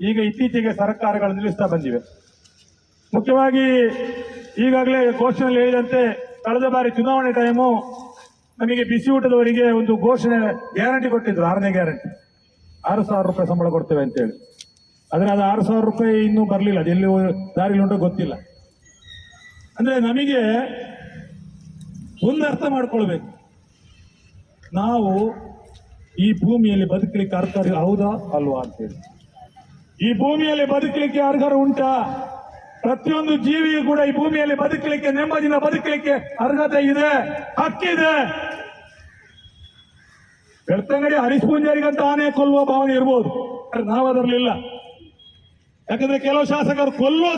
ಈಗ ಇತ್ತೀಚೆಗೆ ಸರ್ಕಾರಗಳು ನಿಲ್ಲಿಸ್ತಾ ಬಂದಿವೆ. ಮುಖ್ಯವಾಗಿ ಈಗಾಗಲೇ ಘೋಷಣೆಯಲ್ಲಿ ಹೇಳಿದಂತೆ ಕಳೆದ ಬಾರಿ ಚುನಾವಣೆ ಟೈಮು ನಮಗೆ ಬಿಸಿ ಊಟದವರಿಗೆ ಒಂದು ಘೋಷಣೆ ಗ್ಯಾರಂಟಿ ಕೊಟ್ಟಿದ್ರು, ಆರನೇ ಗ್ಯಾರಂಟಿ. ಆರು ಸಾವಿರ ರೂಪಾಯಿ ಸಂಬಳ ಕೊಡ್ತೇವೆ ಅಂತೇಳಿ. ಆದರೆ ಅದು ಆರು ಸಾವಿರ ರೂಪಾಯಿ ಇನ್ನೂ ಬರಲಿಲ್ಲ ಎಲ್ಲಿ ದಾರಿಲಿ ಉಂಟೋ ಗೊತ್ತಿಲ್ಲ. ಅಂದ್ರೆ ನಮಗೆ ಒಂದು ಅರ್ಥ ಮಾಡ್ಕೊಳ್ಬೇಕು. ನಾವು ಈ ಭೂಮಿಯಲ್ಲಿ ಬದುಕಲಿಕ್ಕೆ ಅರ್ಥ ಹೌದಾ ಅಲ್ವಾ ಅಂತೇಳಿ. ಈ ಭೂಮಿಯಲ್ಲಿ ಬದುಕಲಿಕ್ಕೆ ಅರ್ಹರು ಉಂಟಾ? ಪ್ರತಿಯೊಂದು ಜೀವಿಯು ಕೂಡ ಈ ಭೂಮಿಯಲ್ಲಿ ಬದುಕಲಿಕ್ಕೆ, ನೆಮ್ಮದಿನ ಬದುಕಲಿಕ್ಕೆ ಅರ್ಹತೆ ಇದೆ ಹಕ್ಕಿದೆ ಬೆಳ್ತಂಗಡಿ ಹರೀಶ್ ಆನೆ ಕೊಲ್ಲುವ ಭಾವನೆ ಇರ್ಬೋದು. ನಾವು ಅದರಲ್ಲಿಲ್ಲ ಯಾಕಂದ್ರೆ ಕೆಲವು ಶಾಸಕರು ಕೊಲ್ಲುವ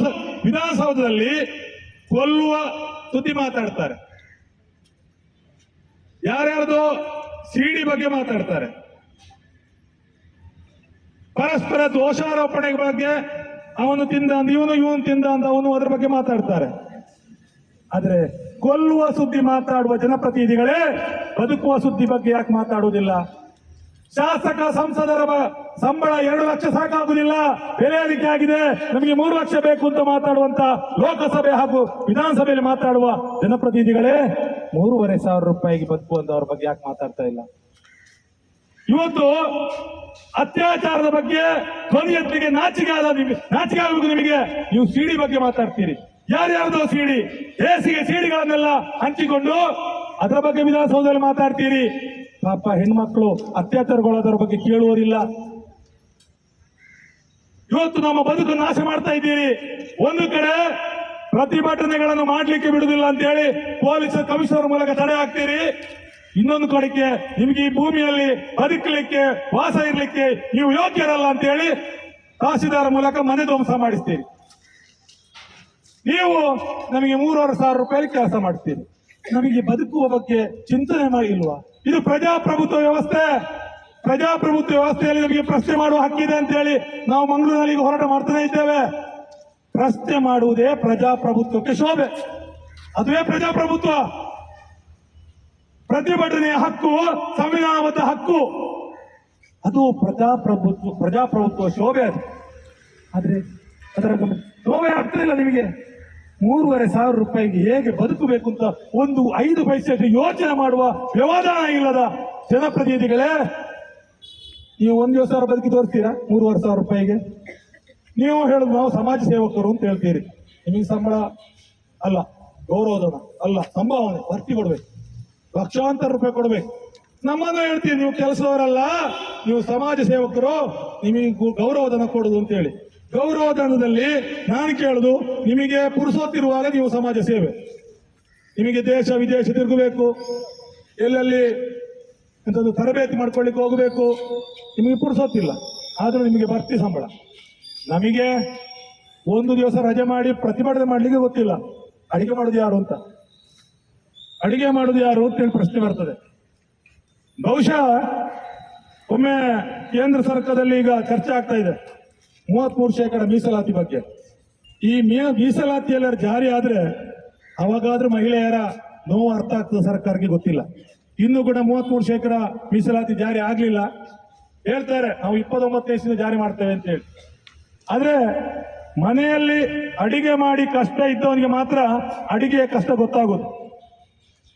ವಿಧಾನಸೌಧದಲ್ಲಿ ಕೊಲ್ಲುವ ಸುದ್ದಿ ಮಾತಾಡ್ತಾರೆ. ಯಾರ್ಯಾರ್ದು ಸಿಡಿ ಬಗ್ಗೆ ಮಾತಾಡ್ತಾರೆ. ಪರಸ್ಪರ ದೋಷಾರೋಪಣೆ ಬಗ್ಗೆ ಅವನು ತಿಂದ ಅಂತ ಇವನು ಇವನು ತಿಂದ ಅಂತ ಅವನು ಅದರ ಬಗ್ಗೆ ಮಾತಾಡ್ತಾರೆ. ಆದ್ರೆ ಕೊಲ್ಲುವ ಸುದ್ದಿ ಮಾತಾಡುವ ಜನಪ್ರತಿನಿಧಿಗಳೇ ಬದುಕುವ ಸುದ್ದಿ ಬಗ್ಗೆ ಯಾಕೆ ಮಾತಾಡುವುದಿಲ್ಲ? ಶಾಸಕ ಸಂಸದರ ಸಂಬಳ ಎರಡು ಲಕ್ಷ ಸಾಕಾಗುದಿಲ್ಲ ಬೆಲೆ ಏರಿಕೆ ಆಗಿದೆ. ನಮಗೆ ಮೂರು ಲಕ್ಷ ಬೇಕು ಅಂತ ಮಾತಾಡುವಂತ ಲೋಕಸಭೆ ಹಾಗೂ ವಿಧಾನಸಭೆಯಲ್ಲಿ ಮಾತಾಡುವ ಜನಪ್ರತಿನಿಧಿಗಳೇ ಮೂರುವರೆ ಸಾವಿರ ರೂಪಾಯಿಗೆ ಬದುಕುವಂತವ್ರ ಬಗ್ಗೆ ಯಾಕೆ ಮಾತಾಡ್ತಾ ಇಲ್ಲ? ಇವತ್ತು ಅತ್ಯಾಚಾರದ ಬಗ್ಗೆ ಕೊನೆಯತ್ತಿಗೆ ನಾಚಿಕೆ ಆದ ನಿಮಗೆ ನಾಚಿಕೆ ಆಗಬೇಕು ನಿಮಗೆ ನೀವು ಸಿಡಿ ಬಗ್ಗೆ ಮಾತಾಡ್ತೀರಿ. ಯಾರ್ಯಾರ್ದೋ ಸಿಡಿ ದೇಸಿಗೆ ಸಿಡಿಗಳನ್ನೆಲ್ಲ ಹಂಚಿಕೊಂಡು ಅದರ ಬಗ್ಗೆ ವಿಧಾನಸೌಧದಲ್ಲಿ ಮಾತಾಡ್ತೀರಿ. ಪಾಪ ಹೆಣ್ಮಕ್ಳು ಅತ್ಯಾಚಾರಗೊಳ್ಳೋದ್ರ ಬಗ್ಗೆ ಕೇಳುವರಿಲ್ಲ ಇವತ್ತು ನಮ್ಮ ಬದುಕು ನಾಶ ಮಾಡ್ತಾ ಇದ್ದೀರಿ. ಒಂದು ಕಡೆ ಪ್ರತಿಭಟನೆಗಳನ್ನು ಮಾಡಲಿಕ್ಕೆ ಬಿಡುದಿಲ್ಲ ಅಂತ ಹೇಳಿ ಪೊಲೀಸ್ ಕಮಿಷನರ್ ಮೂಲಕ ತಡೆ ಹಾಕ್ತೀರಿ. ಇನ್ನೊಂದು ಕಡೆಗೆ ನಿಮಗೆ ಈ ಭೂಮಿಯಲ್ಲಿ ಬದುಕಲಿಕ್ಕೆ ವಾಸ ಇರಲಿಕ್ಕೆ ನೀವು ಯೋಗ್ಯರಲ್ಲ ಅಂತ ಹೇಳಿ ತಹಸೀಲ್ದಾರ್ ಮೂಲಕ ಮನೆ ಧ್ವಂಸ ಮಾಡಿಸ್ತೀರಿ ನೀವು ನಮಗೆ ಮೂರುವರೆ ಸಾವಿರ ರೂಪಾಯಿ ಕೆಲಸ ಮಾಡ್ತೀರಿ. ನಮಗೆ ಬದುಕುವ ಬಗ್ಗೆ ಚಿಂತನೆ ಮಾಡಿಲ್ವಾ ಇದು ಪ್ರಜಾಪ್ರಭುತ್ವ ವ್ಯವಸ್ಥೆ. ಪ್ರಜಾಪ್ರಭುತ್ವ ವ್ಯವಸ್ಥೆಯಲ್ಲಿ ನಮಗೆ ಪ್ರಶ್ನೆ ಮಾಡುವ ಹಕ್ಕಿದೆ ಅಂತ ಹೇಳಿ ನಾವು ಮಂಗಳೂರಿನಲ್ಲಿ ಹೋರಾಟ ಮಾಡ್ತಾನೆ ಇದ್ದೇವೆ. ಪ್ರಶ್ನೆ ಮಾಡುವುದೇ ಪ್ರಜಾಪ್ರಭುತ್ವಕ್ಕೆ ಶೋಭೆ. ಅದುವೇ ಪ್ರಜಾಪ್ರಭುತ್ವ. ಪ್ರತಿಭಟನೆಯ ಹಕ್ಕು, ಸಂವಿಧಾನಬದ್ಧ ಹಕ್ಕು. ಅದು ಪ್ರಜಾಪ್ರಭುತ್ವ ಪ್ರಜಾಪ್ರಭುತ್ವ ಶೋಭೆ ಅದು. ಆದರೆ ಅದರ ಶೋಭೆ ಆಗ್ತಿಲ್ಲ ನಿಮಗೆ. ಮೂರುವರೆ ಸಾವಿರ ರೂಪಾಯಿಗೆ ಹೇಗೆ ಬದುಕಬೇಕು ಅಂತ ಒಂದು ಐದು ಪೈಸೆ ಯೋಚನೆ ಮಾಡುವ ವ್ಯವಧಾನ ಇಲ್ಲದ ಜನಪ್ರತಿನಿಧಿಗಳೇ, ನೀವು ಒಂದು ದಿವಸ ಬದುಕಿ ತೋರಿಸ್ತೀರಾ? ಮೂರುವರೆ ಸಾವಿರ ರೂಪಾಯಿಗೆ? ನೀವು ಹೇಳುದು ನಾವು ಸಮಾಜ ಸೇವಕರು ಅಂತ ಹೇಳ್ತೀರಿ. ನಿಮಗೆ ಸಂಬಳ ಅಲ್ಲ ಗೌರವಧನ ಅಲ್ಲ, ಸಂಭಾವನೆ, ಭರ್ತಿ ಕೊಡ್ಬೇಕು. ಲಕ್ಷಾಂತರ ರೂಪಾಯಿ ಕೊಡ್ಬೇಕು. ನಮ್ಮನ್ನು ಹೇಳ್ತೀವಿ ನೀವು ಕೆಲಸದವರಲ್ಲ, ನೀವು ಸಮಾಜ ಸೇವಕರು, ನಿಮಗೆ ಗೌರವಧನ ಕೊಡುದು ಅಂತ ಹೇಳಿ ಗೌರವಧನದಲ್ಲಿ ನಾನು ಕೇಳುದು, ನಿಮಗೆ ಪುರುಸೋತಿರುವಾಗ ನೀವು ಸಮಾಜ ಸೇವೆ. ನಿಮಗೆ ದೇಶ, ವಿದೇಶ ತಿರುಗಬೇಕು. ಎಲ್ಲೆಲ್ಲಿ ಎಂಥದ್ದು ತರಬೇತಿ ಮಾಡ್ಕೊಳ್ಳಿಕ್ಕೆ ಹೋಗಬೇಕು. ನಿಮಗೆ ಪುರುಸೋತಿಲ್ಲ ಆದರೂ ನಿಮಗೆ ಭರ್ತಿ ಸಂಬಳ. ನಮಗೆ ಒಂದು ದಿವಸ ರಜೆ ಮಾಡಿ ಪ್ರತಿಭಟನೆ ಮಾಡ್ಲಿಕ್ಕೆ ಗೊತ್ತಿಲ್ಲ. ಅಡಿಗೆ ಮಾಡೋದು ಯಾರು ಅಂತ. ಅಡಿಗೆ ಮಾಡೋದು ಯಾರು ಅಂತೇಳಿ ಪ್ರಶ್ನೆ ಬರ್ತದೆ. ಬಹುಶಃ ಒಮ್ಮೆ ಕೇಂದ್ರ ಸರ್ಕಾರದಲ್ಲಿ ಈಗ ಚರ್ಚೆ ಆಗ್ತಾ ಇದೆ. ಮೂವತ್ಮೂರು ಶೇಕಡ ಮೀಸಲಾತಿ ಬಗ್ಗೆ. ಈ ಮೀ, ಮೀಸಲಾತಿ ಎಲ್ಲ ಜಾರಿ ಆದ್ರೆ ಅವಾಗಾದ್ರೂ ಮಹಿಳೆಯರ ನೋವು ಅರ್ಥ ಆಗ್ತದೆ ಸರ್ಕಾರಕ್ಕೆ ಗೊತ್ತಿಲ್ಲ. ಇನ್ನು ಕೂಡ ಮೂವತ್ಮೂರು ಶೇಕಡ ಮೀಸಲಾತಿ ಜಾರಿ ಆಗಲಿಲ್ಲ. ಹೇಳ್ತಾರೆ, ನಾವು ಇಪ್ಪತ್ತೊಂಬತ್ತು ವಯಸ್ಸಿನ ಜಾರಿ ಮಾಡ್ತೇವೆ ಅಂತ ಹೇಳಿ. ಆದ್ರೆ ಮನೆಯಲ್ಲಿ ಅಡಿಗೆ ಮಾಡಿ ಕಷ್ಟ ಇದ್ದವನಿಗೆ ಮಾತ್ರ ಅಡಿಗೆಯ ಕಷ್ಟ ಗೊತ್ತಾಗೋದು.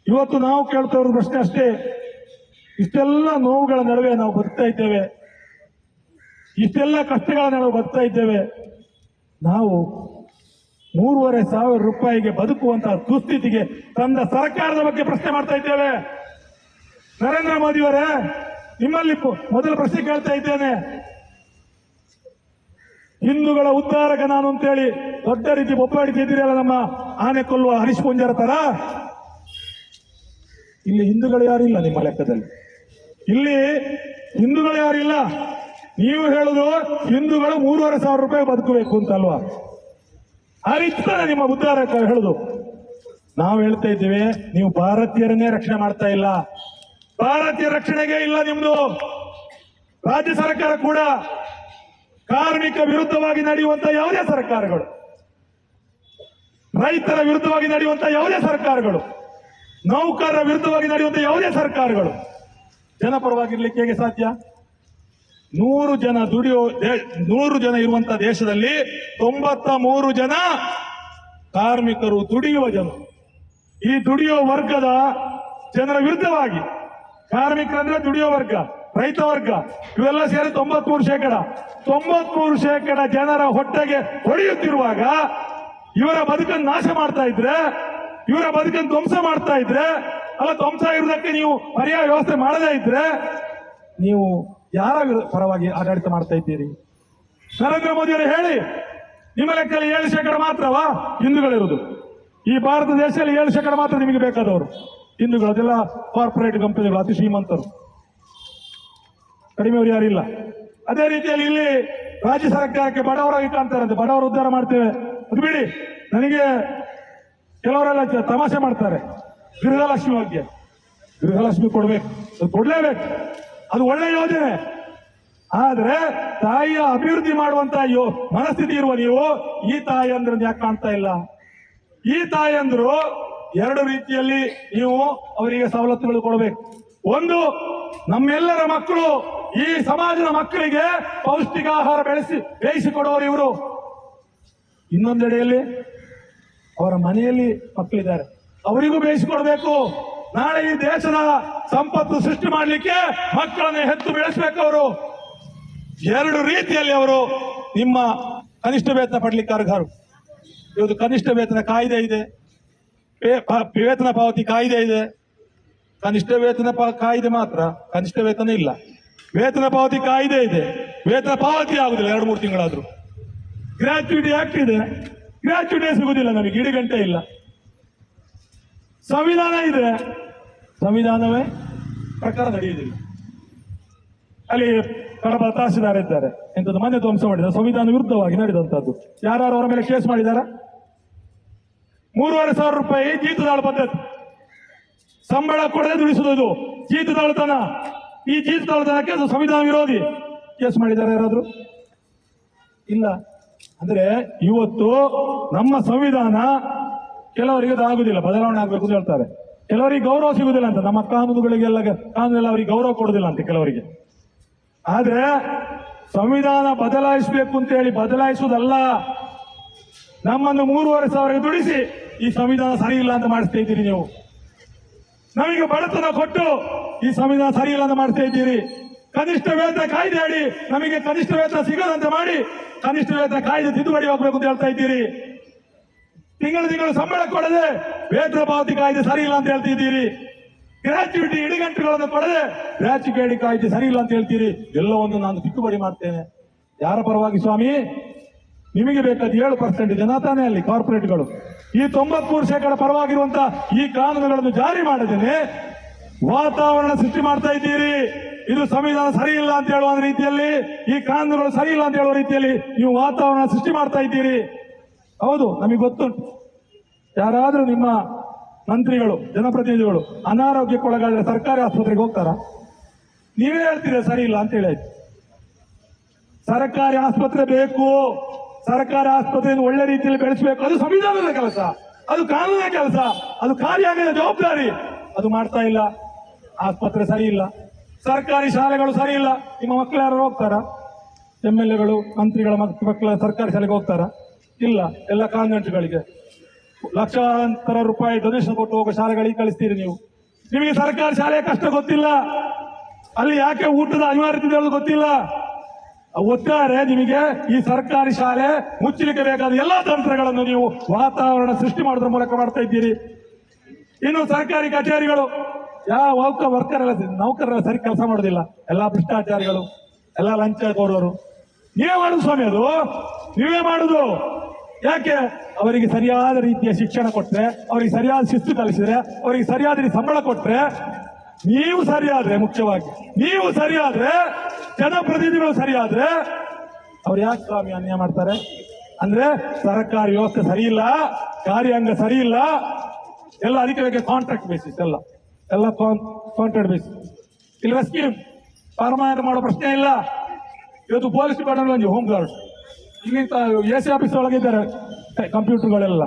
ಇವತ್ತು ನಾವು ಕೇಳ್ತಾ ಇರೋದು ಪ್ರಶ್ನೆ ಅಷ್ಟೇ. ಇಷ್ಟೆಲ್ಲ ನೋವುಗಳ ನಡುವೆ ನಾವು ಬದುಕ್ತಾ ಇದ್ದೇವೆ. ಇಷ್ಟೆಲ್ಲ ಕಷ್ಟಗಳ ನಡುವೆ ಬದುಕ್ತಾ ಇದ್ದೇವೆ. ನಾವು ಮೂರುವರೆ ಸಾವಿರ ರೂಪಾಯಿಗೆ ಬದುಕುವಂತಹ ದುಸ್ಥಿತಿಗೆ ತಂದ ಸರ್ಕಾರದ ಬಗ್ಗೆ ಪ್ರಶ್ನೆ ಮಾಡ್ತಾ ಇದ್ದೇವೆ. ನರೇಂದ್ರ ಮೋದಿಯವರೇ ನಿಮ್ಮಲ್ಲಿ ಪು- ಮೊದಲ ಪ್ರಶ್ನೆ ಕೇಳ್ತಾ ಇದ್ದೇನೆ. ಹಿಂದೂಗಳ ಉದ್ಧಾರಕ ನಾನು ಅಂತೇಳಿ ದೊಡ್ಡ ರೀತಿ ಬೊಬ್ಬಾಡಿತಿದ್ದೀರಲ್ಲ ನಮ್ಮ ಆನೆ ಕೊಲ್ಲುವ ಹರೀಶ್ ಪುಂಜರ ತರ? ಇಲ್ಲಿ ಹಿಂದೂಗಳು ಯಾರಿಲ್ಲ ನಿಮ್ಮ ಲೆಕ್ಕದಲ್ಲಿ. ಇಲ್ಲಿ ಹಿಂದೂಗಳು ಯಾರಿಲ್ಲ ನೀವು ಹೇಳುದು ಹಿಂದೂಗಳು ಮೂರುವರೆ ಸಾವಿರ ರೂಪಾಯಿ ಬದುಕಬೇಕು ಅಂತಲ್ವಾ ಆ ರೀತಿ ನಿಮ್ಮ ಉದ್ಧಾರ ಹೇಳುದು. ನಾವು ಹೇಳ್ತಾ ಇದ್ದೇವೆ, ನೀವು ಭಾರತೀಯರನ್ನೇ ರಕ್ಷಣೆ ಮಾಡ್ತಾ ಇಲ್ಲ. ಭಾರತೀಯ ರಕ್ಷಣೆಗೆ ಇಲ್ಲ ನಿಮ್ದು. ರಾಜ್ಯ ಸರ್ಕಾರ ಕೂಡ ಕಾರ್ಮಿಕ ವಿರುದ್ಧವಾಗಿ ನಡೆಯುವಂತ ಯಾವುದೇ ಸರ್ಕಾರಗಳು. ರೈತರ ವಿರುದ್ಧವಾಗಿ ನಡೆಯುವಂತ ಯಾವುದೇ ಸರ್ಕಾರಗಳು. ನೌಕರರ ವಿರುದ್ಧವಾಗಿ ನಡೆಯುವಂತ ಯಾವುದೇ ಸರ್ಕಾರಗಳು ಜನಪರವಾಗಿರ್ಲಿಕ್ಕೆ ಹೇಗೆ ಸಾಧ್ಯ? ನೂರು ಜನ ದುಡಿಯೋ ನೂರು ಜನ ಇರುವಂತ ದೇಶದಲ್ಲಿ ತೊಂಬತ್ತ ಮೂರು ಜನ ಕಾರ್ಮಿಕರು ದುಡಿಯುವ ಜನ. ಈ ದುಡಿಯುವ ವರ್ಗದ ಜನರ ವಿರುದ್ಧವಾಗಿ, ಕಾರ್ಮಿಕರಂದ್ರೆ ದುಡಿಯೋ ವರ್ಗ, ರೈತ ವರ್ಗ, ಇವೆಲ್ಲ ಸೇರಿ ತೊಂಬತ್ಮೂರು ಶೇಕಡ. ತೊಂಬತ್ಮೂರು ಶೇಕಡ ಜನರ ಹೊಟ್ಟೆಗೆ ಹೊಡೆಯುತ್ತಿರುವಾಗ, ಇವರ ಬದುಕನ್ನು ನಾಶ ಮಾಡ್ತಾ ಇದ್ರೆ ಇವರ ಬದುಕನ್ನು ಧ್ವಂಸ ಮಾಡ್ತಾ ಇದ್ರೆ, ಅಲ್ಲ ಧ್ವಂಸ ಇರೋದಕ್ಕೆ ನೀವು ಪರ್ಯಾಯ ವ್ಯವಸ್ಥೆ ಮಾಡದೇ ಇದ್ರೆ, ನೀವು ಯಾರ ಪರವಾಗಿ ಆಡಳಿತ ಮಾಡ್ತಾ ಇದ್ದೀರಿ? ನರೇಂದ್ರ ಮೋದಿಯವರು ಹೇಳಿ, ನಿಮ್ಮ ಲೆಕ್ಕದಲ್ಲಿ ಏಳು ಶೇಕಡ ಮಾತ್ರವಾ ಹಿಂದೂಗಳಿರುವುದು ಈ ಭಾರತ ದೇಶದಲ್ಲಿ ಏಳು ಶೇಕಡ ಮಾತ್ರ ನಿಮಗೆ ಬೇಕಾದವರು. ಹಿಂದೂಗಳು, ಅದೆಲ್ಲ ಕಾರ್ಪೊರೇಟ್ ಕಂಪನಿಗಳು ಅತಿ ಶ್ರೀಮಂತರು. ಕಡಿಮೆಯವರು ಇಲ್ಲ. ಅದೇ ರೀತಿಯಲ್ಲಿ ಇಲ್ಲಿ ರಾಜ್ಯ ಸರ್ಕಾರಕ್ಕೆ ಬಡವರಾಗಿ ಕಾಣ್ತಾರಂತೆ ಬಡವರು ಉದ್ಧಾರ ಮಾಡ್ತೇವೆ. ಅದು ಬಿಡಿ, ನನಗೆ ಕೆಲವರೆಲ್ಲ ತಮಾಷೆ ಮಾಡ್ತಾರೆ. ಗೃಹಲಕ್ಷ್ಮಿ ಬಗ್ಗೆ. ಗೃಹಲಕ್ಷ್ಮಿ ಕೊಡ್ಬೇಕು. ಅದು ಕೊಡ್ಲೇಬೇಕು. ಅದು ಒಳ್ಳೆ ಯೋಜನೆ. ಆದ್ರೆ ತಾಯಿಯ ಅಭಿವೃದ್ಧಿ ಮಾಡುವಂತ ಯೋ ಮನಸ್ಥಿತಿ ಇರುವ ನೀವು, ಈ ತಾಯಿ ಅಂದ್ರೆ ಯಾಕೆ ಕಾಣ್ತಾ ಇಲ್ಲ? ಈ ತಾಯಿ ಅಂದ್ರು ಎರಡು ರೀತಿಯಲ್ಲಿ ನೀವು ಅವರಿಗೆ ಸವಲತ್ತುಗಳು ಕೊಡಬೇಕು. ಒಂದು, ನಮ್ಮೆಲ್ಲರ ಮಕ್ಕಳು, ಈ ಸಮಾಜದ ಮಕ್ಕಳಿಗೆ ಪೌಷ್ಟಿಕ ಆಹಾರ ಬೆಳೆಸಿ ಬೇಯಿಸಿಕೊಡುವರು ಇವರು. ಇನ್ನೊಂದೆಡೆಯಲ್ಲಿ ಅವರ ಮನೆಯಲ್ಲಿ ಮಕ್ಕಳಿದ್ದಾರೆ ಅವರಿಗೂ ಬೇಯಿಸಿಕೊಡ್ಬೇಕು. ನಾಳೆ ಈ ದೇಶದ ಸಂಪತ್ತು ಸೃಷ್ಟಿ ಮಾಡಲಿಕ್ಕೆ ಮಕ್ಕಳನ್ನು ಹೆತ್ತು ಬೆಳೆಸಬೇಕು ಅವರು. ಎರಡು ರೀತಿಯಲ್ಲಿ ಅವರು ನಿಮ್ಮ ಕನಿಷ್ಠ ವೇತನ ಪಡ್ಲಿಕ್ಕೆ ಅರ್ಹರು. ಇವತ್ತು ಕನಿಷ್ಠ ವೇತನ ಕಾಯ್ದೆ ಇದೆ. ವೇತನ ಪಾವತಿ ಕಾಯ್ದೆ ಇದೆ. ಕನಿಷ್ಠ ವೇತನ ಕಾಯ್ದೆ ಮಾತ್ರ ಕನಿಷ್ಠ ವೇತನ ಇಲ್ಲ. ವೇತನ ಪಾವತಿ ಕಾಯ್ದೆ ಇದೆ. ವೇತನ ಪಾವತಿ ಆಗುದಿಲ್ಲ ಎರಡು, ಮೂರು ತಿಂಗಳಾದ್ರೂ. ಗ್ರಾಚ್ಯುಟಿ ಆಕ್ಟ್ ಇದೆ. ಗ್ರಾಚ್ಯುಟಿ ಸಿಗುದಿಲ್ಲ ನನಗೆ, ಇಡೀ ಗಂಟೆ ಇಲ್ಲ. ಸಂವಿಧಾನ ಇದೆ. ಸಂವಿಧಾನವೇ ಪ್ರಕಾರ ನಡೆಯುವುದಿಲ್ಲ. ಅಲ್ಲಿ ಕಡಬ ತಹಸೀಲ್ದಾರ್ ಇದ್ದಾರೆ ಎಂಥದ್ದು ಮನೆ ಧ್ವಂಸ ಮಾಡಿದ ಸಂವಿಧಾನ ವಿರುದ್ಧವಾಗಿ ನಡೆದಂತದ್ದು ಯಾರು ಅವರ ಮೇಲೆ ಕೇಸ್ ಮಾಡಿದಾರ? ಮೂರುವರೆ ಸಾವಿರ ರೂಪಾಯಿ ಜೀತದಾಳು ಪದ್ಧತಿ. ಸಂಬಳ ಕೊಡದೆ ದುಡಿಸುವುದು ಜೀತದಾಳುತನ ಈ ಜೀತದಾಳುತನಕ್ಕೆ ಅದು ಸಂವಿಧಾನ ವಿರೋಧಿ. ಕೇಸ್ ಮಾಡಿದ್ದಾರೆ ಯಾರಾದರೂ? ಇಲ್ಲ. ಅಂದ್ರೆ ಇವತ್ತು ನಮ್ಮ ಸಂವಿಧಾನ ಕೆಲವರಿಗೆ ಆಗುದಿಲ್ಲ, ಬದಲಾವಣೆ ಆಗ್ಬೇಕು ಅಂತ ಹೇಳ್ತಾರೆ. ಕೆಲವರಿಗೆ ಗೌರವ ಸಿಗುದಿಲ್ಲ ಅಂತ, ನಮ್ಮ ಕಾನೂನುಗಳಿಗೆಲ್ಲ ಕಾನೂನೆಲ್ಲ ಅವರಿಗೆ ಗೌರವ ಕೊಡುದಿಲ್ಲ ಅಂತ ಕೆಲವರಿಗೆ. ಆದ್ರೆ ಸಂವಿಧಾನ ಬದಲಾಯಿಸಬೇಕು ಅಂತ ಹೇಳಿ ಬದಲಾಯಿಸುವುದಲ್ಲ, ನಮ್ಮನ್ನು ಮೂರುವರೆ ಸಾವಿರ ದುಡಿಸಿ ಈ ಸಂವಿಧಾನ ಸರಿ ಇಲ್ಲ ಅಂತ ಮಾಡಿಸ್ತಾ ಇದ್ದೀರಿ ನೀವು. ನಮಗೆ ಬಡತನ ಕೊಟ್ಟು ಈ ಸಂವಿಧಾನ ಸರಿ ಇಲ್ಲ ಅಂತ ಮಾಡ್ತಾ ಇದ್ದೀರಿ. ಕನಿಷ್ಠ ವೇತನ ಕಾಯ್ದೆ ಅಡಿ ನಮಗೆ ಕನಿಷ್ಠ ವೇತನ ಸಿಗದಂತೆ ಮಾಡಿ. ಕನಿಷ್ಠ ವೇತನ ಕಾಯ್ದೆ ತಿದ್ದುಪಡಿ ಹೋಗ್ಬೇಕು ಅಂತ ಹೇಳ್ತಾ ಇದ್ದೀರಿ. ತಿಂಗಳು ತಿಂಗಳು ಸಂಬಳ ಕೊಡದೆ ವೇತನ ಪಾವತಿ ಕಾಯ್ದೆ ಸರಿ ಇಲ್ಲ ಅಂತ ಹೇಳ್ತಿದ್ದೀರಿ ಗ್ರಾಚ್ಯುಟಿ ಇಡಿಗಂಟುಗಳನ್ನು ಕೊಡದೆ ಗ್ರಾಚ್ಯುಟಿ ಕಾಯ್ದೆ ಸರಿ ಇಲ್ಲ ಅಂತ ಹೇಳ್ತೀರಿ. ಎಲ್ಲವನ್ನು ನಾನು ತಿದ್ದುಪಡಿ ಮಾಡ್ತೇನೆ. ಯಾರ ಪರವಾಗಿ ಸ್ವಾಮಿ? ನಿಮಗೆ ಬೇಕಾದ ಏಳು ಪರ್ಸೆಂಟ್ ಜನ ತಾನೇ ಅಲ್ಲಿ ಕಾರ್ಪೊರೇಟ್ಗಳು ಈ ತೊಂಬತ್ಮೂರು ಶೇಕಡ ಪರವಾಗಿರುವಂತಹ ಈ ಕಾನೂನುಗಳನ್ನು ಜಾರಿ ಮಾಡದೇನೆ ವಾತಾವರಣ ಸೃಷ್ಟಿ ಮಾಡ್ತಾ ಇದ್ದೀರಿ. ಇದು ಸಂವಿಧಾನ ಸರಿ ಇಲ್ಲ ಅಂತ ಹೇಳುವ ರೀತಿಯಲ್ಲಿ, ಈ ಕಾನೂನುಗಳು ಸರಿ ಇಲ್ಲ ಅಂತ ಹೇಳುವ ರೀತಿಯಲ್ಲಿ ನೀವು ವಾತಾವರಣ ಸೃಷ್ಟಿ ಮಾಡ್ತಾ ಇದ್ದೀರಿ. ಹೌದು, ನಮಗೆ ಗೊತ್ತುಂಟು ಯಾರಾದರೂ ನಿಮ್ಮ ಮಂತ್ರಿಗಳು, ಜನಪ್ರತಿನಿಧಿಗಳು ಅನಾರೋಗ್ಯಕ್ಕೊಳಗಾದ್ರೆ ಸರ್ಕಾರಿ ಆಸ್ಪತ್ರೆಗೆ ಹೋಗ್ತಾರಾ? ನೀವೇ ಹೇಳ್ತೀರಾ ಸರಿ ಇಲ್ಲ ಅಂತ ಹೇಳಿ. ಸರ್ಕಾರಿ ಆಸ್ಪತ್ರೆ ಬೇಕು. ಸರ್ಕಾರಿ ಆಸ್ಪತ್ರೆಯನ್ನು ಒಳ್ಳೆ ರೀತಿಯಲ್ಲಿ ಬೆಳೆಸಬೇಕು. ಅದು ಸಂವಿಧಾನದ ಕೆಲಸ. ಅದು ಕಾನೂನಿನ ಕೆಲಸ. ಅದು ಕಾರ್ಯಾಂಗದ ಜವಾಬ್ದಾರಿ. ಅದು ಮಾಡ್ತಾ ಇಲ್ಲ. ಆಸ್ಪತ್ರೆ ಸರಿ ಇಲ್ಲ ಸರ್ಕಾರಿ ಶಾಲೆಗಳು ಸರಿ ಇಲ್ಲ ನಿಮ್ಮ ಮಕ್ಕಳು ಯಾರು ಹೋಗ್ತಾರಾ? ಎಂ ಎಲ್ ಎಗಳು ಮಂತ್ರಿಗಳ ಮಕ್- ಮಕ್ಕಳ ಸರ್ಕಾರಿ ಶಾಲೆಗೆ ಹೋಗ್ತಾರಾ? ಇಲ್ಲ, ಎಲ್ಲ ಕಾನ್ವೆಂಟ್ಗಳಿಗೆ ಲಕ್ಷಾಂತರ ರೂಪಾಯಿ ಡೊನೇಷನ್ ಕೊಟ್ಟು ಹೋಗೋ ಶಾಲೆಗಳಿಗೆ ಕಳಿಸ್ತೀರಿ ನೀವು. ನಿಮಗೆ ಸರ್ಕಾರಿ ಶಾಲೆಯ ಕಷ್ಟ ಗೊತ್ತಿಲ್ಲ. ಅಲ್ಲಿ ಯಾಕೆ ಊಟದ ಅನಿವಾರ್ಯತೆ ಇದೆ ಗೊತ್ತಿಲ್ಲ. ಒಟ್ಟಾರೆ ನಿಮಗೆ ಈ ಸರ್ಕಾರಿ ಶಾಲೆ ಮುಚ್ಚಲಿಕ್ಕೆ ಬೇಕಾದ ಎಲ್ಲಾ ತಂತ್ರಗಳನ್ನು ನೀವು ವಾತಾವರಣ ಸೃಷ್ಟಿ ಮಾಡೋದ್ರ ಮೂಲಕ ಮಾಡ್ತಾ ಇದ್ದೀರಿ. ಇನ್ನು ಸರ್ಕಾರಿ ಕಚೇರಿಗಳು ಯಾವ ವರ್ಕ ವರ್ಕರ್ ಎಲ್ಲ ನೌಕರರೆಲ್ಲ ಸರಿ ಕೆಲಸ ಮಾಡೋದಿಲ್ಲ. ಎಲ್ಲಾ ಭ್ರಷ್ಟಾಚಾರಿಗಳು, ಎಲ್ಲ ಲಂಚ ಕೋರೋರು ನೀವೇ ಮಾಡುದು ಸ್ವಾಮಿ ಅದು. ನೀವೇ ಮಾಡುದು. ಯಾಕೆ? ಅವರಿಗೆ ಸರಿಯಾದ ರೀತಿಯ ಶಿಕ್ಷಣ ಕೊಟ್ಟರೆ ಅವರಿಗೆ ಸರಿಯಾದ ಶಿಸ್ತು ಕಲಿಸಿದ್ರೆ, ಅವರಿಗೆ ಸರಿಯಾದ ರೀತಿ ಸಂಬಳ ಕೊಟ್ಟರೆ ನೀವು ಸರಿಯಾದ್ರೆ ಮುಖ್ಯವಾಗಿ. ನೀವು ಸರಿಯಾದ್ರೆ, ಜನಪ್ರತಿನಿಧಿಗಳು ಸರಿಯಾದ್ರೆ, ಅವ್ರು ಯಾಕೆ ಸ್ವಾಮಿ ಅನ್ಯಾಯ ಮಾಡ್ತಾರೆ? ಅಂದ್ರೆ ಸರ್ಕಾರಿ ವ್ಯವಸ್ಥೆ ಸರಿ ಇಲ್ಲ ಕಾರ್ಯಾಂಗ ಸರಿ ಇಲ್ಲ ಎಲ್ಲ ಅದಕ್ಕೆ ಕಾಂಟ್ರಾಕ್ಟ್ ಬೇಸಿಸ್ ಎಲ್ಲ. ಎಲ್ಲ ಕಾಂಟ್ರಾಕ್ಟ್ ಬೇಸಿಸ್ ಇಲ್ಲ ಸ್ಕೀಮ್ ಪಾರಮಾಯಣ ಮಾಡೋ ಪ್ರಶ್ನೆ ಇಲ್ಲ. ಇವತ್ತು ಪೊಲೀಸ್ ಡಿಪಾರ್ಟ್ಮೆಂಟ್ ಹೋಮ್ ಗಾರ್ಡ್ ಇಲ್ಲಿ ಎ ಸಿ ಆಫೀಸ್ ಒಳಗಿದ್ದಾರೆ ಕಂಪ್ಯೂಟರ್ಗಳೆಲ್ಲ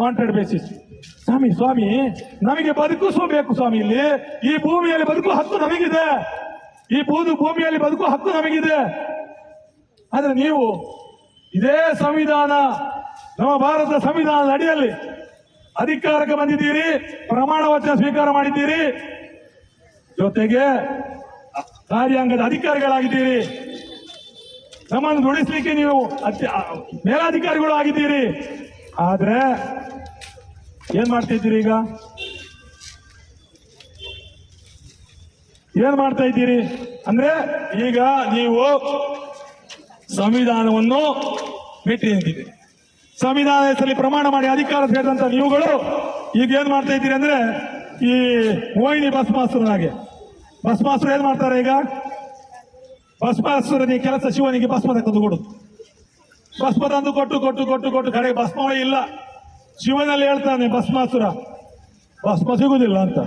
ಕಾಂಟ್ರಾಕ್ಟ್ ಬೇಸಿಸ್ ಸ್ವಾಮಿ ಸ್ವಾಮಿ, ನಮಗೆ ಬದುಕಿಸಬೇಕು ಸ್ವಾಮಿ ಇಲ್ಲಿ. ಈ ಭೂಮಿಯಲ್ಲಿ ಬದುಕು ಹಕ್ಕು ನಮಗಿದೆ. ಈ ಬೂದು ಭೂಮಿಯಲ್ಲಿ ಬದುಕುವ ಹಕ್ಕು ನಮಗಿದೆ. ಆದರೆ ನೀವು ಇದೇ ಸಂವಿಧಾನ, ನಮ್ಮ ಭಾರತ ಸಂವಿಧಾನದ ಅಡಿಯಲ್ಲಿ ಅಧಿಕಾರಕ್ಕೆ ಬಂದಿದ್ದೀರಿ, ಪ್ರಮಾಣ ವಚನ ಸ್ವೀಕಾರ ಮಾಡಿದ್ದೀರಿ. ಜೊತೆಗೆ ಕಾರ್ಯಾಂಗದ ಅಧಿಕಾರಿಗಳಾಗಿದ್ದೀರಿ. ನಮ್ಮನ್ನು ದುಡಿಸ್ಲಿಕ್ಕೆ ನೀವು ಮೇಲಾಧಿಕಾರಿಗಳು ಆಗಿದ್ದೀರಿ. ಆದ್ರೆ ಏನ್ ಮಾಡ್ತಿದ್ದೀರಿ ಈಗ? ಏನ್ ಮಾಡ್ತಾ ಇದ್ದೀರಿ? ಅಂದ್ರೆ ಈಗ ನೀವು ಸಂವಿಧಾನವನ್ನು ಭೇಟಿ ನಿಂತಿದೆ ಸಂವಿಧಾನ ಹೆಸರಲ್ಲಿ ಪ್ರಮಾಣ ಮಾಡಿ ಅಧಿಕಾರ ಸೇರಿದಂತ ನೀವುಗಳು ಈಗ ಏನ್ ಮಾಡ್ತಾ ಇದ್ದೀರಿ ಅಂದ್ರೆ ಈ ಮೋಹಿನಿ ಭಸ್ಮಾಸುರನಾಗೆ ಭಸ್ಮಾಸುರ ಏನ್ ಮಾಡ್ತಾರೆ ಈಗ? ಭಸ್ಮಾಸುರನಿಗೆ ಕೆಲಸ ಶಿವನಿಗೆ ಭಸ್ಮ ತಂದು ಕೊಡುದು. ಭಸ್ಮ ತಂದು ಕೊಟ್ಟು ಕೊಟ್ಟು ಕೊಟ್ಟು ಕೊಟ್ಟು ಕಡೆಗೆ ಭಸ್ಮವೇ ಇಲ್ಲ. ಶಿವನಲ್ಲಿ ಹೇಳ್ತಾನೆ ಭಸ್ಮಾಸುರ, ಭಸ್ಮ ಸಿಗುದಿಲ್ಲ ಅಂತ.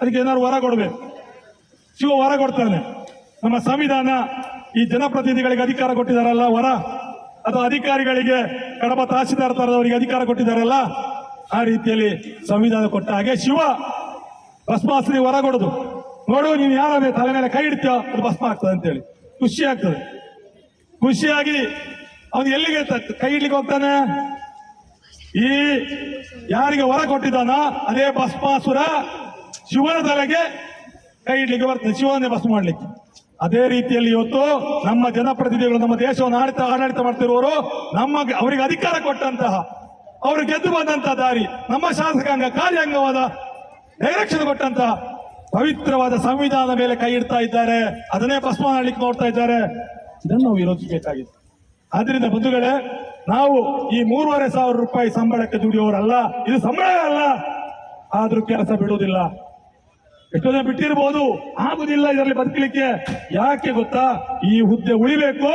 ಅದಕ್ಕೆ ಏನಾದ್ರು ವರ ಕೊಡ್ಬೇಕು. ಶಿವ ವರ ಕೊಡ್ತಾನೆ. ನಮ್ಮ ಸಂವಿಧಾನ ಈ ಜನಪ್ರತಿನಿಧಿಗಳಿಗೆ ಅಧಿಕಾರ ಕೊಟ್ಟಿದಾರಲ್ಲ ವರ. ಅಥವಾ ಅಧಿಕಾರಿಗಳಿಗೆ ಕಡಪ ತಹಶೀಲ್ದಾರ್ ತರದವರಿಗೆ ಅಧಿಕಾರ ಕೊಟ್ಟಿದ್ದಾರಲ್ಲ, ಆ ರೀತಿಯಲ್ಲಿ ಸಂವಿಧಾನ ಕೊಟ್ಟ ಹಾಗೆ ಶಿವ ಭಸ್ಮಾಸ್ತ್ರಿ ಹೊರಗೊಡೋದು. ನೋಡು, ನೀನು ಯಾರ ತಲೆ ಮೇಲೆ ಕೈ ಇಡ್ತೀಯೋ ಅದು ಭಸ್ಮ ಆಗ್ತದೆ ಅಂತೇಳಿ. ಖುಷಿ ಆಗ್ತದೆ. ಖುಷಿಯಾಗಿ ಅವನು ಎಲ್ಲಿಗೆ ಕೈ ಇಡ್ಲಿಕ್ಕೆ ಹೋಗ್ತಾನೆ? ಈ ಯಾರಿಗೆ ವರ ಕೊಟ್ಟಿದ್ದಾನ ಅದೇ ಭಸ್ಮಾಸುರ ಶಿವನ ತಲೆಗೆ ಕೈ ಇಡ್ಲಿಕ್ಕೆ ಬರ್ತದೆ ಶಿವನೇ ಭಸ್ಮ ಮಾಡ್ಲಿಕ್ಕೆ. ಅದೇ ರೀತಿಯಲ್ಲಿ ಇವತ್ತು ನಮ್ಮ ಜನಪ್ರತಿನಿಧಿಗಳು, ನಮ್ಮ ದೇಶವನ್ನು ಆಡಳಿತ ಆಡಳಿತ ಮಾಡ್ತಿರುವವರು ನಮ್ಮ ಅವರಿಗೆ ಅಧಿಕಾರ ಕೊಟ್ಟಂತಹ, ಅವರು ಗೆದ್ದು ಬಂದಂತಹ ದಾರಿ, ನಮ್ಮ ಶಾಸಕಾಂಗ ಕಾರ್ಯಾಂಗವಾದ ಡೈರೆಕ್ಷನ್ ಕೊಟ್ಟಂತಹ ಪವಿತ್ರವಾದ ಸಂವಿಧಾನದ ಮೇಲೆ ಕೈ ಇಡ್ತಾ ಇದ್ದಾರೆ. ಅದನ್ನೇ ಭಸ್ಮ ಮಾಡ್ಲಿಕ್ಕೆ ನೋಡ್ತಾ ಇದ್ದಾರೆ. ಇದನ್ನು ನಾವು ವಿರೋಧಿಸಬೇಕಾಗಿದೆ. ಆದ್ರಿಂದ ಬಂಧುಗಳೇ, ನಾವು ಈ ಮೂರುವರೆ ಸಾವಿರ ರೂಪಾಯಿ ಸಂಬಳಕ್ಕೆ ದುಡಿಯೋರಲ್ಲ. ಇದು ಸಂಬಳ ಅಲ್ಲ. ಆದ್ರೂ ಕೆಲಸ ಬಿಡುವುದಿಲ್ಲ. ಎಷ್ಟೋ ಜನ ಬಿಟ್ಟಿರ್ಬೋದು? ಆಗುದಿಲ್ಲ ಇದರಲ್ಲಿ ಬದುಕಲಿಕ್ಕೆ. ಯಾಕೆ ಗೊತ್ತಾ? ಈ ಹುದ್ದೆ ಉಳಿಬೇಕು.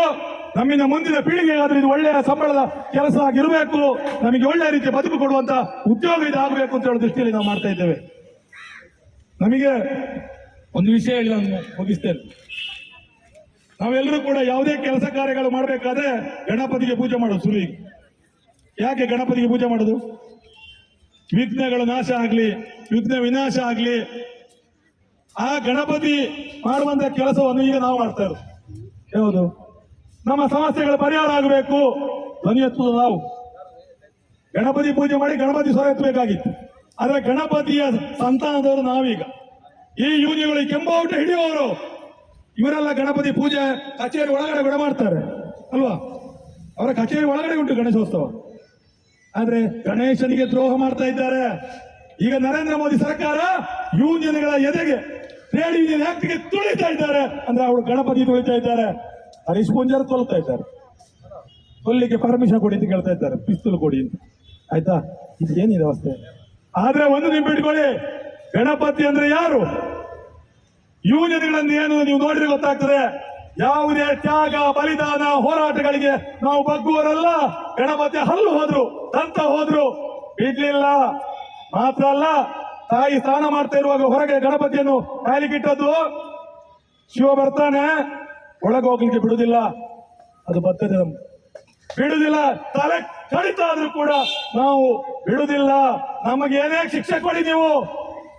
ನಮ್ಮಿಂದ ಮುಂದಿನ ಪೀಳಿಗೆಗಾದ್ರೂ ಇದು ಒಳ್ಳೆಯ ಸಂಬಳದ ಕೆಲಸ ಆಗಿರಬೇಕು. ನಮಗೆ ಒಳ್ಳೆಯ ರೀತಿಯ ಬದುಕು ಕೊಡುವಂತ ಉದ್ಯೋಗ ಇದಾಗಬೇಕು ಅಂತ ಹೇಳೋ ದೃಷ್ಟಿಯಲ್ಲಿ ನಾವು ಮಾಡ್ತಾ ಇದ್ದೇವೆ. ನಮಗೆ ಒಂದು ವಿಷಯ ಹೇಳಿ ನಾನು ಮುಗಿಸ್ತೇನೆ. ನಾವೆಲ್ಲರೂ ಕೂಡ ಯಾವುದೇ ಕೆಲಸ ಕಾರ್ಯಗಳು ಮಾಡಬೇಕಾದ್ರೆ ಗಣಪತಿಗೆ ಪೂಜೆ ಮಾಡೋದು ಸುರಿ ಯಾಕೆ ಗಣಪತಿಗೆ ಪೂಜೆ ಮಾಡೋದು? ವಿಘ್ನಗಳು ನಾಶ ಆಗಲಿ, ವಿಘ್ನ ವಿನಾಶ ಆಗ್ಲಿ ಆ ಗಣಪತಿ ಮಾಡುವಂತ ಕೆಲಸವನ್ನು ಈಗ ನಾವು ಮಾಡ್ತಾ ಇರೋದು. ನಮ್ಮ ಸಮಸ್ಯೆಗಳ ಪರಿಹಾರ ಆಗಬೇಕು. ಧ್ವನಿ ಎತ್ತುವುದು ನಾವು. ಗಣಪತಿ ಪೂಜೆ ಮಾಡಿ ಗಣಪತಿ ಸ್ವರ ಎತ್ತಬೇಕಾಗಿತ್ತು. ಆದ್ರೆ ಗಣಪತಿಯ ಸಂತಾನದವರು ನಾವೀಗ. ಈ ಯೂನಿಗಳು ಕೆಂಬಾವುಟ ಹಿಡಿಯುವವರು. ಇವರೆಲ್ಲ ಗಣಪತಿ ಪೂಜೆ ಕಚೇರಿ ಒಳಗಡೆ ಕೂಡ ಮಾಡ್ತಾರೆ. ಅಲ್ವಾ? ಅವರ ಕಚೇರಿ ಒಳಗಡೆ ಉಂಟು ಗಣೇಶೋತ್ಸವ. ಆದ್ರೆ ಗಣೇಶನಿಗೆ ದ್ರೋಹ ಮಾಡ್ತಾ ಇದ್ದಾರೆ. ಈಗ ನರೇಂದ್ರ ಮೋದಿ ಸರ್ಕಾರ ಯೂನಿಯನ್ಗಳ ಎದೆಗೆ ಟ್ರೇಡ್ ಯೂನಿಯನ್ ಆಕ್ಟ್ಗೆ ತುಳಿತಾ ಇದ್ದಾರೆ. ಅಂದ್ರೆ ಅವಳು ಗಣಪತಿ ತುಳಿತಾ ಇದ್ದಾರೆ. ಹರೀಶ್ ಪೂಂಜಾರ್ ತೊಲ್ತಾ ಇದ್ದಾರೆ. ಕೊಲ್ಲಿಗೆ ಪರ್ಮಿಷನ್ ಕೊಡಿ ಅಂತ ಕೇಳ್ತಾ ಇದ್ದಾರೆ. ಪಿಸ್ತೂಲ್ ಕೊಡಿ ಅಂತ. ಆಯ್ತಾ? ಇದು ಏನಿದೆ ಅವಸ್ಥೆ ಆದ್ರೆ ಒಂದು ನೆನ್ಪಿಟ್ಕೊಳ್ಳಿ ಗಣಪತಿ ಅಂದ್ರೆ ಯಾರು? ಯೂನಿಯನ್ಗಳನ್ನು ಏನು ನೀವು ನೋಡಿದ್ರೆ ಗೊತ್ತಾಗ್ತದೆ. ಯಾವುದೇ ತ್ಯಾಗ, ಬಲಿದಾನ, ಹೋರಾಟಗಳಿಗೆ ನಾವು ಬಗ್ಗುವರಲ್ಲ ಗಣಪತಿ ಹಲ್ಲು ಹೋದ್ರು, ದಂತ ಹೋದ್ರು. ಬಿಡ್ಲಿಲ್ಲ. ಮಾತ್ರ ಅಲ್ಲ. ತಾಯಿ ಸ್ನಾನ ಮಾಡ್ತಾ ಇರುವಾಗ ಹೊರಗೆ ಗಣಪತಿಯನ್ನು ಕಾಲಿಗಿಟ್ಟದ್ದು ಶಿವ ಬರ್ತಾನೆ. ಒಳಗೆ ಹೋಗ್ಲಿಕ್ಕೆ ಬಿಡುದಿಲ್ಲ. ಅದು ಬರ್ತದೆ ನಮ್ಗೆ ಬಿಡುದಿಲ್ಲ. ತಲೆ ಕಡಿತ ಆದ್ರೂ ಕೂಡ ನಾವು ಬಿಡುದಿಲ್ಲ. ನಮಗೆ ಏನೇ ಶಿಕ್ಷೆ ಕೊಡಿ ನೀವು.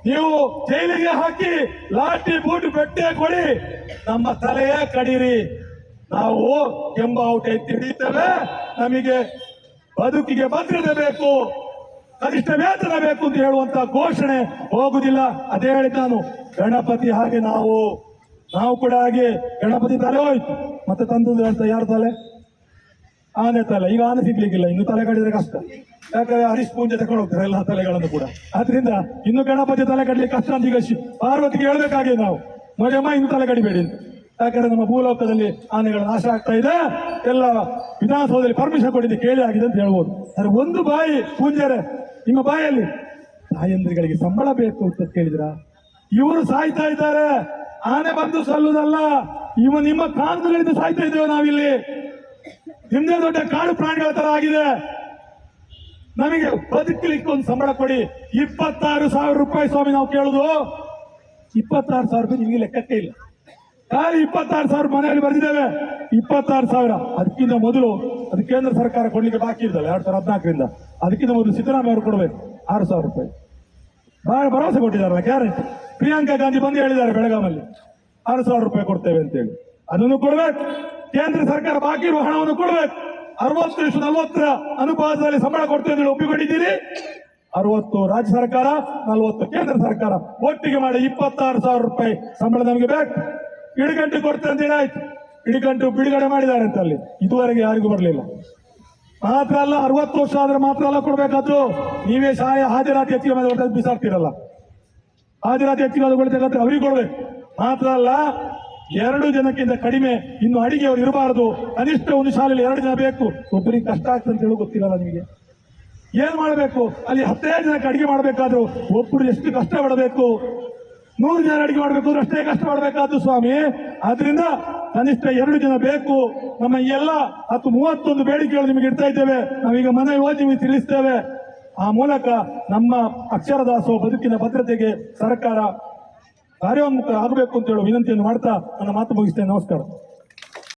ನೀವು ಜೈಲಿಗೆ ಹಾಕಿ ಲಾಟಿ ಬೂಟು ಬೆಟ್ಟೆ ಕೊಡಿ. ನಮ್ಮ ತಲೆಯೇ ಕಡೀರಿ. ನಾವು ಕೆಂಬಾವುಟ ಎತ್ತಿ ಹಿಡಿತೇವೆ. ನಮಗೆ ಬದುಕಿಗೆ ಭದ್ರತೆ ಬೇಕು. ಕನಿಷ್ಠ ವೇತನ ಬೇಕು ಅಂತ ಹೇಳುವಂತ ಘೋಷಣೆ ಹೋಗುದಿಲ್ಲ. ಅದೇ ಹೇಳಿದ್ ನಾನು, ಗಣಪತಿ ಹಾಗೆ ನಾವು ನಾವು ಕೂಡ ಹಾಗೆ ಗಣಪತಿ ತಲೆ ಹೋಯ್ತು. ಮತ್ತೆ ತಂದದ್ದು ಅಂತ ಯಾರು ತಲೆ? ಆನೆ ತಲೆ. ಈಗ ಆನೆ ಸಿಗ್ಲಿಕ್ಕಿಲ್ಲ, ಇನ್ನು ತಲೆ ಕಡಿದ್ರೆ ಕಷ್ಟ. ಯಾಕಂದ್ರೆ ಹರೀಶ್ ಪೂಜೆ ತಗೊಂಡು ಹೋಗ್ತಾರೆ ಎಲ್ಲ ತಲೆಗಳನ್ನು ಕೂಡ. ಆದ್ರಿಂದ ಇನ್ನು ಗಣಪತಿ ತಲೆ ಕಡ್ಲಿಕ್ಕೆ ಕಷ್ಟ ಅಂತ ಈಗ ಪಾರ್ವತಿಗೆ ಹೇಳ್ಬೇಕಾಗಿದೆ ನಾವು. ಮಜಮ್ಮ ಇನ್ನು ತಲೆ ಕಡಿಬೇಡಿ ಯಾಕಂದ್ರೆ ನಮ್ಮ ಭೂಲೋಕದಲ್ಲಿ ಆನೆಗಳ ನಾಶ ಆಗ್ತಾ ಇದೆ. ಎಲ್ಲ ವಿಧಾನಸೌಧದಲ್ಲಿ ಪರ್ಮಿಷನ್ ಕೊಟ್ಟಿದ್ದು ಕೇಳಿ ಆಗಿದೆ ಅಂತ ಹೇಳ್ಬೋದು. ಆದರೆ ಒಂದು ಬಾಯಿ ಪೂಂಜರೆ ನಿಮ್ಮ ಬಾಯಲ್ಲಿ ತಾಯಂದ್ರಿಗಳಿಗೆ ಸಂಬಳ ಬೇಕು ಅಂತ ಕೇಳಿದ್ರ. ಇವರು ಸಾಯ್ತಾ ಇದ್ದಾರೆ. ಆನೆ ಬಂದು ಸಲ್ಲುದಲ್ಲ. ಇವ ನಿಮ್ಮ ಕಾಂತಗಳಿಂದ ಸಾಯ್ತಾ ಇದ್ದೇವೆ ನಾವಿಲ್ಲಿ. ನಿಮ್ದೇ ದೊಡ್ಡ ಕಾಡು ಪ್ರಾಣಿಗಳ ತರ ಆಗಿದೆ. ನಮಗೆ ಬದುಕಲಿಕ್ಕೆ ಒಂದು ಸಂಬಳ ಕೊಡಿ. ಇಪ್ಪತ್ತಾರು ಸಾವಿರ ರೂಪಾಯಿ ಸ್ವಾಮಿ ನಾವು ಕೇಳುದು. ಇಪ್ಪತ್ತಾರು ಸಾವಿರ ರೂಪಾಯಿ ನಿಮಗೆ ಲೆಕ್ಕಕ್ಕೆ ಇಲ್ಲ. ಖಾಲಿ ಇಪ್ಪತ್ತಾರು ಸಾವಿರ ಮನೆಯಲ್ಲಿ ಬರೆದಿದ್ದೇವೆ. ಇಪ್ಪತ್ತಾರು ಸಾವಿರ ಅದಕ್ಕಿಂತ ಮೊದಲು ಅದು ಕೇಂದ್ರ ಸರ್ಕಾರ ಕೊಡ್ಲಿಕ್ಕೆ ಬಾಕಿ ಇರ್ತದೆ. ಎರಡ್ ಸಾವಿರದ ಹದಿನಾಲ್ಕರಿಂದ. ಅದಕ್ಕಿಂತ ಮೊದಲು ಸಿದ್ದರಾಮಯ್ಯ ಅವರು ಕೊಡಬೇಕು. ಆರು ಸಾವಿರ ರೂಪಾಯಿ. ಬಹಳ ಭರವಸೆ ಕೊಟ್ಟಿದ್ದಾರೆ ಗ್ಯಾರಂಟಿ ಪ್ರಿಯಾಂಕಾ ಗಾಂಧಿ ಬಂದು ಹೇಳಿದ್ದಾರೆ ಬೆಳಗಾಮಲ್ಲಿ ಆರು ಸಾವಿರ ರೂಪಾಯಿ ಕೊಡ್ತೇವೆ ಅಂತೇಳಿ. ಅದನ್ನು ಕೊಡಬೇಕು. ಕೇಂದ್ರ ಸರ್ಕಾರ ಬಾಕಿ ಇರುವ ಹಣವನ್ನು ಕೊಡಬೇಕು. ಅರವತ್ತು ಇಷ್ಟು ನಲವತ್ತರ ಅನುಪಾತದಲ್ಲಿ ಸಂಬಳ ಕೊಡ್ತೇವೆ ಅಂತ ಹೇಳಿ ಒಪ್ಪಿಕೊಂಡಿದ್ದೀರಿ. ಅರವತ್ತು ರಾಜ್ಯ ಸರ್ಕಾರ, ನಲವತ್ತು ಕೇಂದ್ರ ಸರ್ಕಾರ ಒಟ್ಟಿಗೆ ಮಾಡಿ ಇಪ್ಪತ್ತಾರು ಸಾವಿರ ರೂಪಾಯಿ ಸಂಬಳ ನಮಗೆ ಬೇಕು. ಇಡಗಂಟು ಕೊಡ್ತೇವೆ ಅಂತ ಆಯ್ತು. ಇಡಗಂಟು ಬಿಡುಗಡೆ ಮಾಡಿದ್ದಾರೆ ಅಂತ ಅಲ್ಲಿ. ಇದುವರೆಗೆ ಯಾರಿಗೂ ಬರಲಿಲ್ಲ. ಮಾತ್ರ ಅಲ್ಲ, ಅರವತ್ತು ವರ್ಷ ಆದ್ರೆ ಮಾತ್ರ ಅಲ್ಲ ಕೊಡ್ಬೇಕಾದ್ರು ನೀವೇ ಸಹಾಯ ಹಾಜರಾತಿ ಹೆಚ್ಚಿಗೆ ಮೇಲೆ ಬಿಸಾಕ್ತಿರಲ್ಲ. ಹಾಜರಾತಿ ಅದು ಕೊಡ್ತಕ್ಕಂಥ ಅವ್ರಿಗೆ ಕೊಡ್ಬೇಕು. ಮಾತ್ರ ಅಲ್ಲ, ಎರಡು ಜನಕ್ಕಿಂತ ಕಡಿಮೆ ಇನ್ನು ಅಡಿಗೆ ಅವ್ರು ಇರಬಾರದು. ಕನಿಷ್ಠ ಒಂದು ಶಾಲೆಯಲ್ಲಿ ಎರಡು ಜನ ಬೇಕು. ಒಬ್ಬರಿಗೆ ಕಷ್ಟ ಆಗ್ತದೆ ಅಂತ ಹೇಳಿ ಗೊತ್ತಿರಲ್ಲ ನಿಮಗೆ. ಏನ್ ಮಾಡಬೇಕು? ಅಲ್ಲಿ ಹತ್ತೈದು ಜನಕ್ಕೆ ಅಡಿಗೆ ಮಾಡಬೇಕಾದ್ರು ಒಬ್ಬರು ಎಷ್ಟು ಕಷ್ಟ ಪಡಬೇಕು ನೂರು ಜನ ಅಡಿಗೆ ಮಾಡಬೇಕು ಅಷ್ಟೇ ಕಷ್ಟ ಮಾಡಬೇಕಾದ್ದು ಸ್ವಾಮಿ. ಆದ್ರಿಂದ ಕನಿಷ್ಠ ಎರಡು ಜನ ಬೇಕು. ನಮ್ಮ ಎಲ್ಲ ಹತ್ತು ಮೂವತ್ತೊಂದು ಬೇಡಿಕೆಗಳು ನಿಮಗೆ ಇಡ್ತಾ ಇದ್ದೇವೆ. ನಾವೀಗ ಮನೆ ಓದಿ ತಿಳಿಸ್ತೇವೆ. ಆ ಮೂಲಕ ನಮ್ಮ ಅಕ್ಷರದಾಸೋ ಬದುಕಿನ ಭದ್ರತೆಗೆ ಸರ್ಕಾರ ಕಾರ್ಯೋನ್ಮುಖ ಆಗಬೇಕು ಅಂತ ಹೇಳುವ ವಿನಂತಿಯನ್ನು ಮಾಡ್ತಾ ನನ್ನ ಮಾತು ಮುಗಿಸ್ತೇನೆ. ನಮಸ್ಕಾರ.